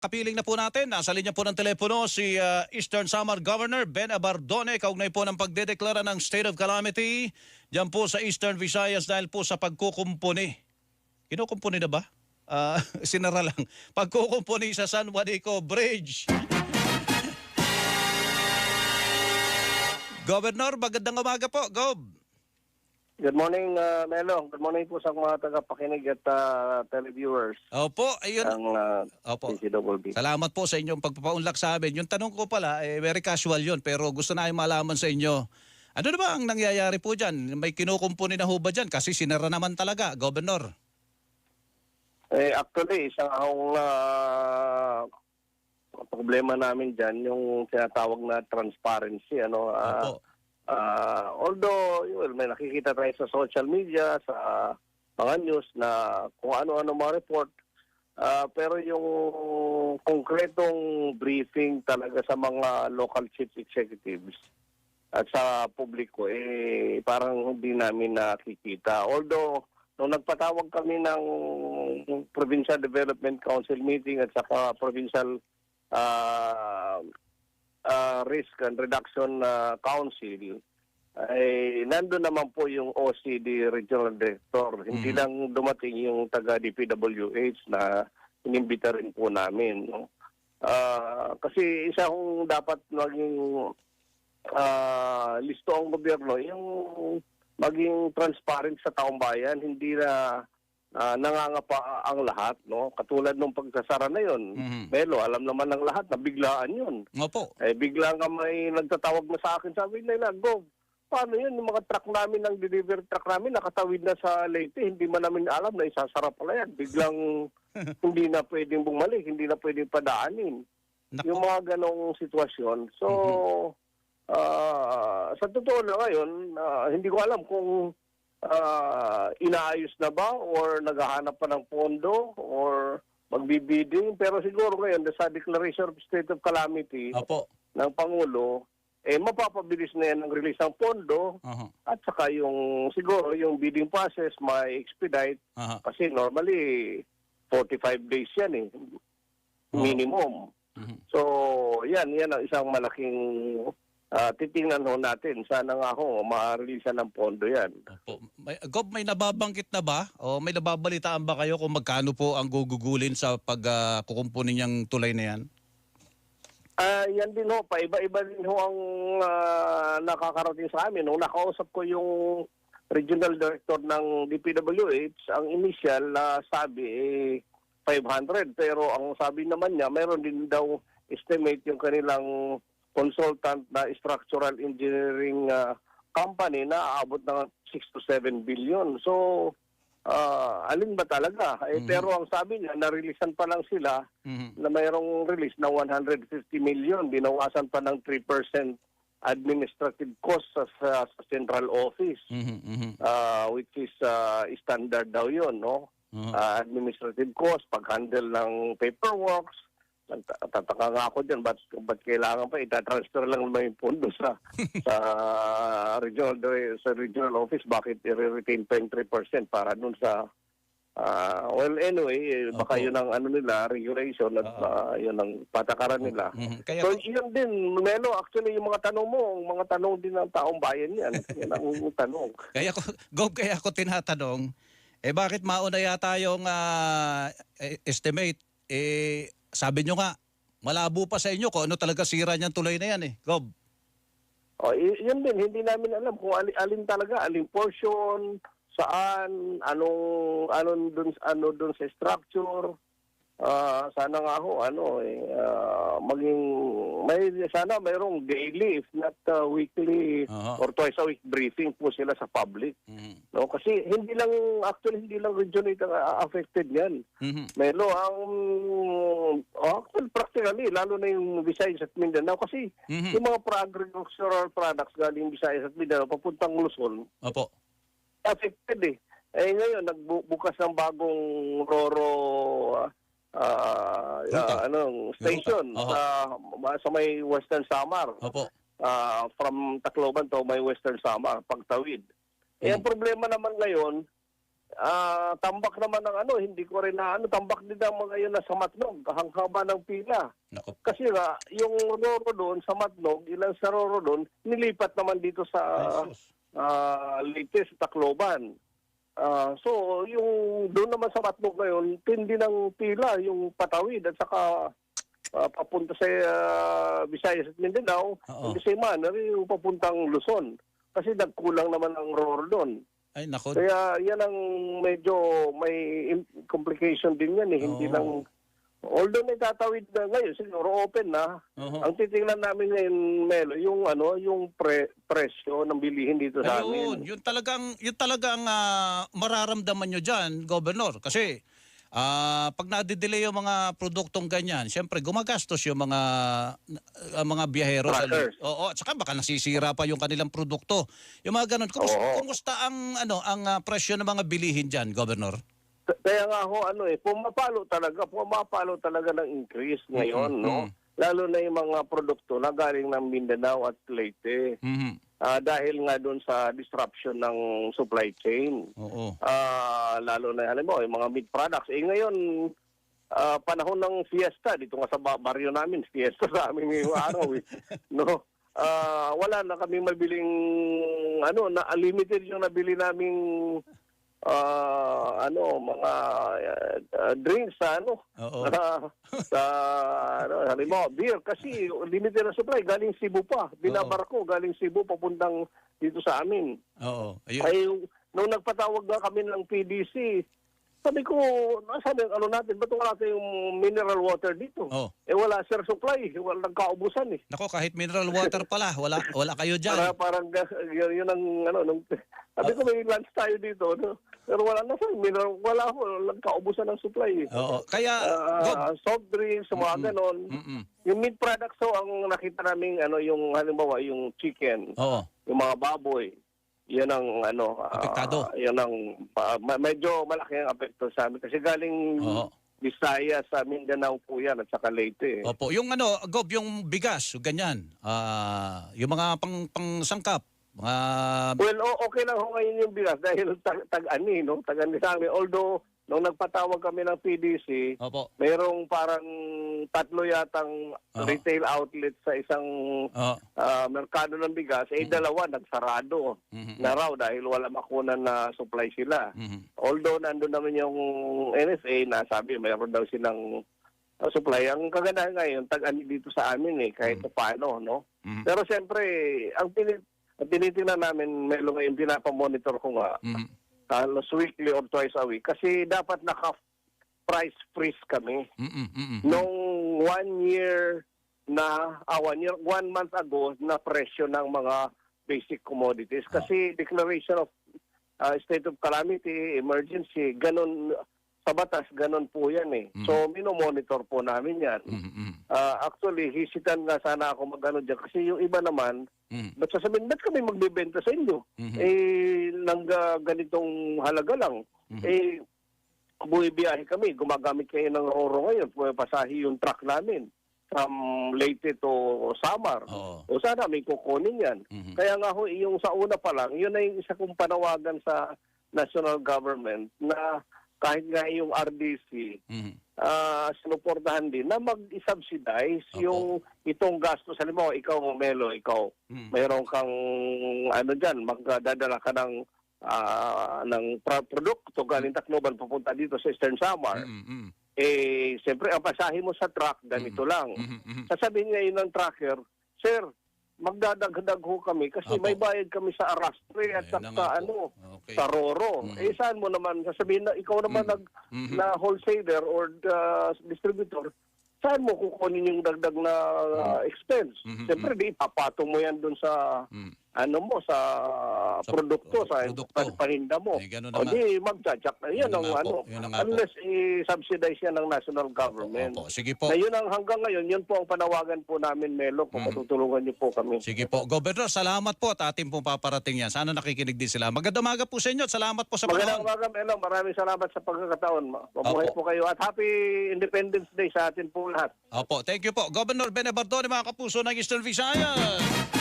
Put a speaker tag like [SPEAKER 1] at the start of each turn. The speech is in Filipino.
[SPEAKER 1] Kapiling na po natin, nasa linya po ng telepono si uh, Eastern Samar Governor Ben Abardone, kaugnay po ng pagdedeklara ng state of calamity dyan po sa Eastern Visayas dahil po sa pagkukumpuni. Kinukumpuni na ba? Ah, sinara lang. Pagkukumpuni sa San Juanico Bridge. Governor, magandang umaga po. Gob.
[SPEAKER 2] Good morning, uh, Melo. Good morning po sa mga tagapakinig at uh, televiewers
[SPEAKER 1] Opo, ayun.
[SPEAKER 2] ng uh,
[SPEAKER 1] Opo. Salamat po sa inyong pagpapaunlak sa amin. Yung tanong ko pala, eh, very casual yun, pero gusto na malaman sa inyo. Ano na ba ang nangyayari po dyan? May kinukumpuni na ho ba dyan? Kasi sinara naman talaga, Governor.
[SPEAKER 2] Eh, actually, isang akong uh, problema namin dyan, yung tinatawag na transparency. Ano, ah,
[SPEAKER 1] Opo.
[SPEAKER 2] Ah, although, yun, may nakikita tayo sa social media, sa mga news na kung ano-ano mga report, ah, pero yung konkretong briefing talaga sa mga local chief executives at sa publiko, eh, parang hindi namin nakikita. Although, nung nagpatawag kami ng Provincial Development Council meeting at saka Provincial ah, ah, Risk and Reduction ah, Council, ay nandun naman po yung OCD Regional Director. Hindi
[SPEAKER 1] Mhm.
[SPEAKER 2] lang dumating yung taga DPWH na inimbita rin po namin. No? Ah, kasi isa kong dapat maging ah, listo ang gobyerno, yung maging transparent sa taong bayan, hindi na ah, nangangapa ang lahat, no? Katulad nung pagsasara na yon.
[SPEAKER 1] Mhm.
[SPEAKER 2] Melo, alam naman ng lahat na biglaan yun.
[SPEAKER 1] Opo.
[SPEAKER 2] Eh, bigla nga may nagtatawag na sa akin, sabi nila, Go, paano yun? Yung mga truck namin, ang delivery truck namin, nakatawid na sa Leyte, hindi man namin alam na isasara pala yan. Biglang hindi na pwedeng bumalik, hindi na pwedeng padaanin.
[SPEAKER 1] Nako.
[SPEAKER 2] Yung mga ganong sitwasyon. So, ah, sa totoo na ngayon, ah, hindi ko alam kung ah, inaayos na ba or naghahanap pa ng pondo or magbibidding. Pero siguro ngayon, sa Declaration of State of Calamity
[SPEAKER 1] Opo.
[SPEAKER 2] ng Pangulo, eh mapapabilis na yan ang release ng pondo
[SPEAKER 1] Aha.
[SPEAKER 2] at saka yung siguro yung bidding process may expedite
[SPEAKER 1] Aha.
[SPEAKER 2] kasi normally 45 days yan eh minimum.
[SPEAKER 1] Mhm.
[SPEAKER 2] So, yan, yan ang isang malaking ah, titingnan ho natin. Sana nga ho, ma-release ng pondo yan.
[SPEAKER 1] Opo. May, Gob, may nababanggit na ba? O may nababalitaan ba kayo kung magkano po ang gugugulin sa pagkukumpuni niyang tulay na yan?
[SPEAKER 2] Ah, yan din ho, paiba-iba din ho ang ah, nakakarating sa amin. Nung nakausap ko yung regional director ng DPWH, ang initial na sabi eh 500 pero ang sabi naman niya mayroon din daw estimate yung kanilang consultant na structural engineering ah, company na aabot ng 6 to 7 billion. So ah, alin ba talaga? Eh,
[SPEAKER 1] Mhm.
[SPEAKER 2] Pero ang sabi niya, na-releasean pa lang sila
[SPEAKER 1] Mhm.
[SPEAKER 2] na mayroong release na 150 million, binawasan pa ng 3% administrative cost sa, sa, sa central office,
[SPEAKER 1] Mhm. Mhm.
[SPEAKER 2] ah, which is ah, standard daw yun, no?
[SPEAKER 1] Aha.
[SPEAKER 2] Ah, administrative cost, pag-handle ng paperworks, Tataka nga ako dyan, ba't, ba't kailangan pa itatransfer lang naman yung pondo sa sa regional sa regional office, bakit i-retain pa yung 3% para dun sa ah, well anyway, eh, baka yun ang ano nila, regulation at
[SPEAKER 1] Oo.
[SPEAKER 2] ah, yun ang patakaran nila.
[SPEAKER 1] Mhm. Kaya
[SPEAKER 2] So
[SPEAKER 1] ko-
[SPEAKER 2] yun din, Melo, actually yung mga tanong mo, mga tanong din ng taong bayan yan. yan ang tanong.
[SPEAKER 1] Kaya ko, Gob, kaya ako tinatanong, eh bakit mauna yata yung eh, estimate? Eh, sabi nyo nga, malabo pa sa inyo kung ano talaga sira niyan tuloy na yan eh. Gob.
[SPEAKER 2] O, y- yun din, hindi namin alam kung alin, alin talaga, alin portion, saan, anong, anong dun, ano dun sa structure. Ah, sana nga ho, ano, eh, ah, maging, may, sana mayroong daily, if not ah, weekly,
[SPEAKER 1] Aha.
[SPEAKER 2] or twice a week briefing po sila sa public.
[SPEAKER 1] Mhm.
[SPEAKER 2] No, kasi hindi lang, actually, hindi lang region ito affected yan.
[SPEAKER 1] Mhm.
[SPEAKER 2] Melo, ang oh, actually, practically, lalo na yung Visayas at Mindanao kasi
[SPEAKER 1] Mhm.
[SPEAKER 2] yung mga agricultural products galing Visayas at Mindanao papuntang Luzon,
[SPEAKER 1] Opo.
[SPEAKER 2] affected eh. Eh ngayon, nagbukas ng bagong Roro ah,
[SPEAKER 1] Ruta.
[SPEAKER 2] ah, anong station sa, sa may Western Samar.
[SPEAKER 1] Opo.
[SPEAKER 2] Ah, from Tacloban to may Western Samar, pagtawid. Eh, ang problema naman ngayon, ah, tambak naman ng ano, hindi ko rin na ano, tambak din ang mga yun na sa Matnog, ang haba ng pila.
[SPEAKER 1] Nako.
[SPEAKER 2] Kasi nga, yung Roro doon sa Matnog, ilan sa Roro doon, nilipat naman dito sa
[SPEAKER 1] Ay, sus.
[SPEAKER 2] uh, latest Tacloban. Ah, so, yung doon naman sa Matnog ngayon, tindi ng pila, yung patawid at saka ah, papunta sa ah, Visayas at Mindanao,
[SPEAKER 1] Oo.
[SPEAKER 2] hindi sa manner yung papuntang Luzon. Kasi nagkulang naman ang Roro doon.
[SPEAKER 1] Ay, nako.
[SPEAKER 2] Kaya yan ang medyo may complication din yan eh. Hindi
[SPEAKER 1] Oo.
[SPEAKER 2] lang, although may tatawid na ngayon, siguro open na,
[SPEAKER 1] Oo.
[SPEAKER 2] ang titingnan namin ngayon, Melo, yung ano, yung pre- presyo ng bilihin dito sa
[SPEAKER 1] Ayun,
[SPEAKER 2] amin.
[SPEAKER 1] yun talagang yun talagang ah, mararamdaman nyo diyan, governor, kasi ah, pag na-delay yung mga produktong ganyan, syempre gumagastos yung mga ah, mga biyahero sa
[SPEAKER 2] Truckers.
[SPEAKER 1] Oo, at saka baka nasisira pa yung kanilang produkto. Yung mga ganun. Kumusta, kumusta ang ano ang ah, presyo ng mga bilihin diyan, governor?
[SPEAKER 2] Kaya nga ho, ano eh, pumapalo talaga, pumapalo talaga ng increase ngayon,
[SPEAKER 1] Mm,
[SPEAKER 2] no? Lalo na yung mga produkto na galing ng Mindanao at Leyte.
[SPEAKER 1] Mhm.
[SPEAKER 2] Ah, dahil nga doon sa disruption ng supply chain.
[SPEAKER 1] Oo.
[SPEAKER 2] Ah, lalo na alam mo, yung mga meat products. Eh ngayon, ah, panahon ng fiesta dito nga sa ba- baryo namin, fiesta sa amin ngayong araw eh. No. Ah, wala na kami mabiling ano, na limited yung nabili naming ah, ano, mga ah, drinks sa ano,
[SPEAKER 1] Oo.
[SPEAKER 2] sa, sa ano, halimbawa, beer kasi limited na supply galing Cebu pa. Binabarko galing Cebu papuntang dito sa amin.
[SPEAKER 1] Oo. Ayun.
[SPEAKER 2] Ay, nung nagpatawag na kami ng PDC, sabi ko, nasaan yung ano natin, ba't wala tayong mineral water dito?
[SPEAKER 1] Oh.
[SPEAKER 2] Eh wala sir supply, wala nagkaubusan eh.
[SPEAKER 1] Nako, kahit mineral water pala, wala wala kayo
[SPEAKER 2] Para,
[SPEAKER 1] diyan.
[SPEAKER 2] parang ga- yun, yun ang ano, nung, sabi ko may lunch tayo dito, no? pero wala na sir, mineral, wala ho, nagkaubusan ng supply eh.
[SPEAKER 1] Oo. Kaya Gob,
[SPEAKER 2] Ah, soft drinks, mga ganon.
[SPEAKER 1] Mm-mm.
[SPEAKER 2] Yung meat products so ang nakita namin ano yung halimbawa yung chicken,
[SPEAKER 1] Oo.
[SPEAKER 2] yung mga baboy, yan ang ano, ah,
[SPEAKER 1] Apektado.
[SPEAKER 2] yan ang ah, ma- medyo malaki ang apekto sa amin kasi galing
[SPEAKER 1] Oo.
[SPEAKER 2] Visayas sa Mindanao po yan at saka Leyte.
[SPEAKER 1] Opo, yung ano, Gob, yung bigas, ganyan. Ah, yung mga pang pangsangkap, mga
[SPEAKER 2] Well, o- okay lang ho ngayon yung bigas dahil tag- tag-ani, no? Tag-ani sa amin. Although, nung nagpatawag kami ng PDC,
[SPEAKER 1] Opo.
[SPEAKER 2] mayroong parang tatlo yatang
[SPEAKER 1] Oo.
[SPEAKER 2] retail outlet sa isang
[SPEAKER 1] Oo.
[SPEAKER 2] ah, merkado ng bigas, eh dalawa nagsarado
[SPEAKER 1] Mhm.
[SPEAKER 2] na raw dahil wala makunan na supply sila.
[SPEAKER 1] Mhm.
[SPEAKER 2] Although nandun naman yung NFA na sabi mayroon daw silang uh, supply. Ang kagandahan ngayon, tag-ani dito sa amin eh, kahit paano, no?
[SPEAKER 1] Mhm.
[SPEAKER 2] Pero siyempre, ang, tinit ang tinitingnan namin, Melo ngayon, pinapamonitor ko nga,
[SPEAKER 1] Mhm.
[SPEAKER 2] Halos weekly or twice a week, kasi dapat naka-price freeze kami.
[SPEAKER 1] Mhm.
[SPEAKER 2] Nung one year na, ah, one year, one month ago, na presyo ng mga basic commodities. Kasi declaration of ah, state of calamity, emergency, ganun, sa batas, ganun po yan eh.
[SPEAKER 1] Mhm.
[SPEAKER 2] So, minomonitor po namin yan.
[SPEAKER 1] Mhm. Mhm.
[SPEAKER 2] Ah, actually, hisitan nga sana ako mag-ano dyan. Kasi yung iba naman,
[SPEAKER 1] Mhm.
[SPEAKER 2] ba't sasabihin, ba't kami magbibenta sa inyo?
[SPEAKER 1] Mhm.
[SPEAKER 2] Eh, nang ah, ganitong halaga lang.
[SPEAKER 1] Mhm.
[SPEAKER 2] Eh, bumibiyahe kami, gumagamit kayo ng Roro ngayon, pumapasahi yung truck namin from Leyte to Samar.
[SPEAKER 1] Oo.
[SPEAKER 2] O sana may kukunin yan.
[SPEAKER 1] Mhm.
[SPEAKER 2] Kaya nga ho, yung sa una pa lang, yun ay isa kong panawagan sa national government na kahit nga yung RDC,
[SPEAKER 1] Mhm.
[SPEAKER 2] ah sinuportahan din na mag-subsidize
[SPEAKER 1] Opo.
[SPEAKER 2] yung itong gastos. Halimbawa, ikaw, Melo, ikaw,
[SPEAKER 1] Mhm.
[SPEAKER 2] mayroon kang ano dyan, magdadala ka ng ah, ng produkto galing Tacloban papunta dito sa Eastern Samar.
[SPEAKER 1] Mhm. Mhm.
[SPEAKER 2] Eh, siyempre, ang pasahe mo sa truck, ganito lang.
[SPEAKER 1] Mhm. Mhm.
[SPEAKER 2] Sasabihin ngayon ng trucker, Sir, magdadagdag ho kami kasi
[SPEAKER 1] Opo.
[SPEAKER 2] may bayad kami sa arastre at
[SPEAKER 1] Ayan na
[SPEAKER 2] sa
[SPEAKER 1] nga po.
[SPEAKER 2] ano,
[SPEAKER 1] Okay.
[SPEAKER 2] sa Roro.
[SPEAKER 1] Mhm.
[SPEAKER 2] Eh, saan mo naman, sasabihin na ikaw naman
[SPEAKER 1] Mhm.
[SPEAKER 2] nag,
[SPEAKER 1] Mhm.
[SPEAKER 2] na wholesaler or the distributor, saan mo kukunin yung dagdag na uh, expense?
[SPEAKER 1] Mhm,
[SPEAKER 2] Siyempre, di ipapatong mo yan dun sa
[SPEAKER 1] Mhm.
[SPEAKER 2] Ano mo sa,
[SPEAKER 1] Sa
[SPEAKER 2] produkto, sa
[SPEAKER 1] produkto.
[SPEAKER 2] pan- paninda mo.
[SPEAKER 1] Eh,
[SPEAKER 2] O di, magtsatsak na. Yan ang ano.
[SPEAKER 1] yun.
[SPEAKER 2] Unless i-subsidize yan ng national government.
[SPEAKER 1] Opo. Sige po.
[SPEAKER 2] Na yun ang hanggang ngayon, yun po ang panawagan po namin, Melo, kung
[SPEAKER 1] Mm.
[SPEAKER 2] matutulungan niyo po kami.
[SPEAKER 1] Sige po. Governor, salamat po at ating pong paparating yan. Sana nakikinig din sila. Magandang umaga po sa inyo at salamat po sa
[SPEAKER 2] Magandang
[SPEAKER 1] panahon.
[SPEAKER 2] umaga, Melo. Maraming salamat sa pagkakataon. Mabuhay
[SPEAKER 1] Opo.
[SPEAKER 2] po kayo. At happy Independence Day sa atin po lahat.
[SPEAKER 1] Opo, thank you po. Governor Bene Bardone, mga kapuso ng Eastern Visayas.